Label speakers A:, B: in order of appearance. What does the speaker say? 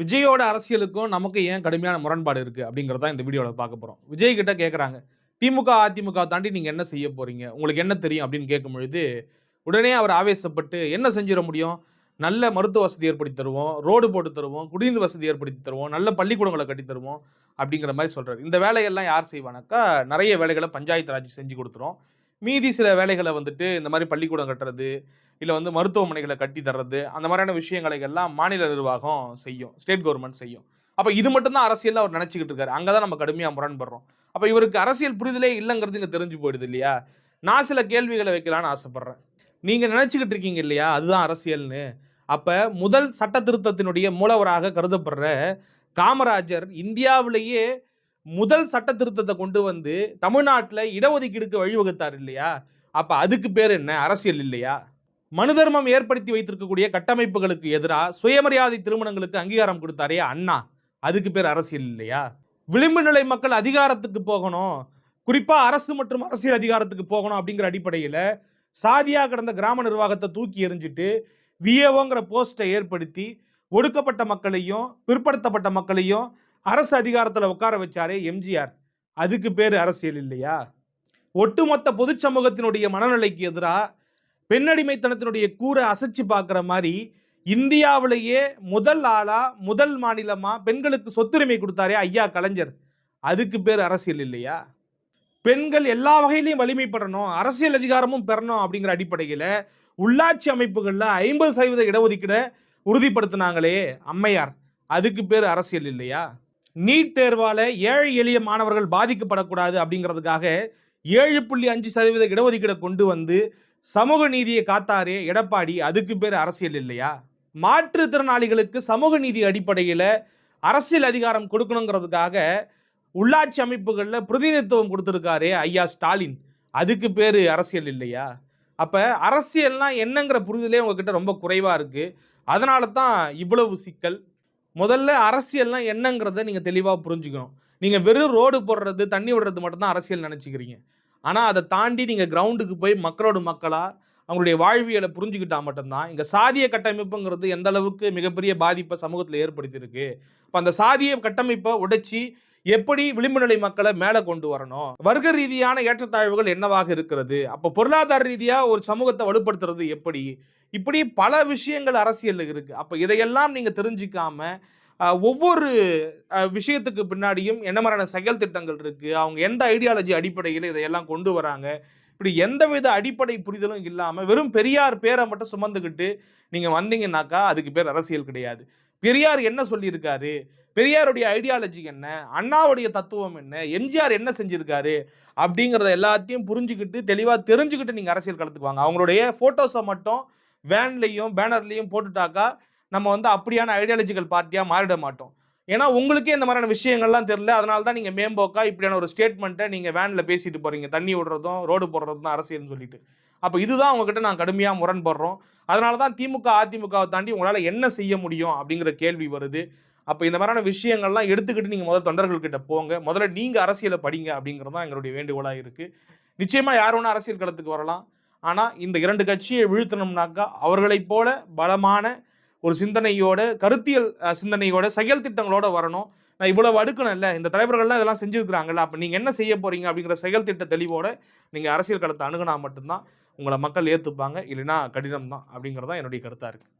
A: விஜயோட அரசியலுக்கும் நமக்கு ஏன் கடுமையான முரண்பாடு இருக்குது அப்படிங்கிறத இந்த வீடியோவில் பார்க்க போகிறோம் விஜய் கிட்ட கேட்குறாங்க திமுக அதிமுக தாண்டி நீங்கள் என்ன செய்ய போகிறீங்க உங்களுக்கு என்ன தெரியும்? அப்படின்னு கேட்கும் பொழுது உடனே அவர் ஆவேசப்பட்டு என்ன செஞ்சிட முடியும்? நல்ல மருத்துவ வசதி ஏற்படுத்தி தருவோம் ரோடு போட்டு தருவோம் குடிநீர் வசதி ஏற்படுத்தி தருவோம் நல்ல பள்ளிக்கூடங்களை கட்டி தருவோம் அப்படிங்கிற மாதிரி சொல்கிறார் இந்த வேலையெல்லாம் யார் செய்வானாக்கா நிறைய வேலைகளை பஞ்சாயத்து ராஜ் செஞ்சு கொடுத்துரும். மீதி சில வேலைகளை வந்துட்டு இந்த மாதிரி பள்ளிக்கூடம் கட்டுறது இல்லை வந்து மருத்துவமனைகளை கட்டி தர்றது அந்த மாதிரியான விஷயங்களை எல்லாம் மாநில நிர்வாகம் செய்யும் ஸ்டேட் கவர்மெண்ட் செய்யும். அப்போ இது மட்டும்தான் அரசியல் அவர் நினச்சிக்கிட்டு இருக்காரு. அங்கே தான் நம்ம கடுமையாக முரண்படுறோம். அப்போ இவருக்கு அரசியல் புரிதலே இல்லைங்கிறது இங்கே தெரிஞ்சு போயிடுது இல்லையா? நான் சில கேள்விகளை வைக்கலான்னு ஆசைப்பட்றேன். நீங்கள் நினச்சிக்கிட்டு இருக்கீங்க இல்லையா? அதுதான் அரசியல்னு. அப்போ முதல் சட்ட திருத்தத்தினுடைய மூலவராக கருதப்படுற காமராஜர் இந்தியாவிலேயே முதல் சட்ட திருத்தத்தை கொண்டு வந்து தமிழ்நாட்டில் இடஒதுக்கீடுக்கு வழிவகுத்தார் இல்லையா? அப்போ அதுக்கு பேர் என்ன? அரசியல் இல்லையா? மனு தர்மம் ஏற்படுத்தி வைத்திருக்கக்கூடிய கட்டமைப்புகளுக்கு எதிராக சுயமரியாதை திருமணங்களுக்கு அங்கீகாரம் கொடுத்தாரே அண்ணா. அதுக்கு பேர் அரசியல் இல்லையா? விளிம்பு நிலை மக்கள் அதிகாரத்துக்கு போகணும். குறிப்பா அரசு மற்றும் அரசியல் அதிகாரத்துக்கு போகணும் அப்படிங்கிற அடிப்படையில் சாதியாக கிடந்த கிராம நிர்வாகத்தை தூக்கி எறிஞ்சிட்டு விஏஓங்கிற போஸ்ட்டை ஏற்படுத்தி ஒடுக்கப்பட்ட மக்களையும் பிற்படுத்தப்பட்ட மக்களையும் அரசு அதிகாரத்தில் உட்கார வச்சாரே எம்ஜிஆர். அதுக்கு பேர் அரசியல் இல்லையா? ஒட்டுமொத்த பொது சமூகத்தினுடைய மனநிலைக்கு எதிராக பெண்ணடிமைத்தனத்தினுடைய கூரை அசைச்சு பார்க்குற மாதிரி இந்தியாவிலேயே முதல் ஆளா முதல் மாநிலமா பெண்களுக்கு சொத்துரிமை கொடுத்தாரே ஐயா கலைஞர். அதுக்கு பேர் அரசியல் இல்லையா? பெண்கள் எல்லா வகையிலையும் வலிமைப்படணும் அரசியல் அதிகாரமும் பெறணும் அப்படிங்கிற அடிப்படையில் உள்ளாட்சி அமைப்புகளில் ஐம்பது சதவீத இடஒதுக்கீடை உறுதிப்படுத்தினாங்களே அம்மையார். அதுக்கு பேர் அரசியல் இல்லையா? நீட் தேர்வால ஏழை எளிய மாணவர்கள் பாதிக்கப்படக்கூடாது அப்படிங்கிறதுக்காக ஏழு புள்ளி அஞ்சு சதவீத இடஒதுக்கீடை கொண்டு வந்து சமூக நீதியை காத்தாரே எடப்பாடி அதுக்கு பேர் அரசியல் இல்லையா? மாற்றுத்திறனாளிகளுக்கு சமூக நீதி அடிப்படையில் அரசியல் அதிகாரம் கொடுக்கணுங்கிறதுக்காக உள்ளாட்சி அமைப்புகளில் பிரதிநிதித்துவம் கொடுத்துருக்காரே ஐயா ஸ்டாலின். அதுக்கு பேர் அரசியல் இல்லையா? அப்போ அரசியல்னால் என்னங்கிற புரிதலே உங்ககிட்ட ரொம்ப குறைவாக இருக்குது அதனால தான் இவ்வளவு சிக்கல். முதல்ல அரசியல்னா என்னங்கிறத நீங்கள் தெளிவாக புரிஞ்சுக்கணும். நீங்கள் வெறும் ரோடு போடுறது தண்ணி விடுறது மட்டும்தான் அரசியல் நினச்சிக்கிறீங்க. ஆனால் அதை தாண்டி நீங்கள் கிரவுண்டுக்கு போய் மக்களோட மக்களாக அவங்களுடைய வாழ்வியலை புரிஞ்சுக்கிட்டா மட்டும்தான் இங்கே சாதிய கட்டமைப்புங்கிறது எந்த அளவுக்கு மிகப்பெரிய பாதிப்பை சமூகத்தில் ஏற்படுத்தியிருக்கு. இப்போ அந்த சாதிய கட்டமைப்பை உடைச்சி எப்படி விளிம்பு நிலை மக்களை மேலே கொண்டு வரணும்? வர்க்க ரீதியான ஏற்றத்தாழ்வுகள் என்னவாக இருக்கிறது? அப்போ பொருளாதார ரீதியாக ஒரு சமூகத்தை வலுப்படுத்துறது எப்படி? இப்படி பல விஷயங்கள் அரசியலில் இருக்கு. அப்போ இதையெல்லாம் நீங்கள் தெரிஞ்சிக்காம ஒவ்வொரு விஷயத்துக்கு பின்னாடியும் என்ன மாதிரியான செயல் திட்டங்கள் இருக்கு? அவங்க எந்த ஐடியாலஜி அடிப்படையில் இதையெல்லாம் கொண்டு வராங்க? இப்படி எந்தவித அடிப்படை புரிதலும் இல்லாமல் வெறும் பெரியார் பேரை மட்டும் சுமந்துக்கிட்டு நீங்கள் வந்தீங்கன்னாக்கா அதுக்கு பேர் அரசியல் கிடையாது. பெரியார் என்ன சொல்லியிருக்காரு? பெரியாருடைய ஐடியாலஜி என்ன? அண்ணாவுடைய தத்துவம் என்ன? எம்ஜிஆர் என்ன செஞ்சிருக்காரு? அப்படிங்கிறத எல்லாத்தையும் புரிஞ்சுக்கிட்டு தெளிவாக தெரிஞ்சுக்கிட்டு நீங்கள் அரசியல் களத்துக்கு வாங்க. அவங்களுடைய ஃபோட்டோஸை மட்டும் வேன்லையும் பேனர்லையும் போட்டுட்டாக்கா நம்ம வந்து அப்படியான ஐடியாலஜிக்கல் பார்ட்டியாக மாறிட மாட்டோம். ஏன்னா உங்களுக்கே இந்த மாதிரியான விஷயங்கள்லாம் தெரியல. அதனால தான் நீங்கள் மேம்போக்கா இப்படியான ஒரு ஸ்டேட்மெண்ட்டை நீங்கள் வேனில் பேசிட்டு போகிறீங்க தண்ணி விடுறதும் ரோடு போடுறதும் தான் அரசியல்னு சொல்லிட்டு. அப்போ இதுதான் உங்ககிட்ட நான் கடுமையாக முரண்படுறோம். அதனால தான் திமுக அதிமுகவை தாண்டி உங்களால் என்ன செய்ய முடியும் அப்படிங்கிற கேள்வி வருது. அப்போ இந்த மாதிரியான விஷயங்கள்லாம் எடுத்துக்கிட்டு நீங்கள் முதல் தொண்டர்கள்கிட்ட போங்க. முதல்ல நீங்கள் அரசியலை படிங்க அப்படிங்கிறது தான் எங்களுடைய வேண்டுகோளாக இருக்குது நிச்சயமாக யார் வேணா அரசியல் களத்துக்கு வரலாம். ஆனால் இந்த இரண்டு கட்சியை வீழ்த்தணும்னாக்கா அவர்களைப் போல பலமான ஒரு சிந்தனையோட கருத்தியல் சிந்தனையோட செயல் திட்டங்களோட வரணும். நான் இவ்வளவு அடுக்கணும்ல இந்த தலைவர்கள்லாம் இதெல்லாம் செஞ்சுருக்கிறாங்கல்ல அப்போ நீங்கள் என்ன செய்ய போகிறீங்க அப்படிங்கிற செயல் திட்ட தெளிவோட நீங்கள் அரசியல் களத்தை அணுகுனா மட்டும்தான். உங்களை மக்கள் ஏற்றுப்பாங்க இல்லைன்னா கடினம் தான் அப்படிங்கிறது தான் என்னுடைய கருத்தாக இருக்குது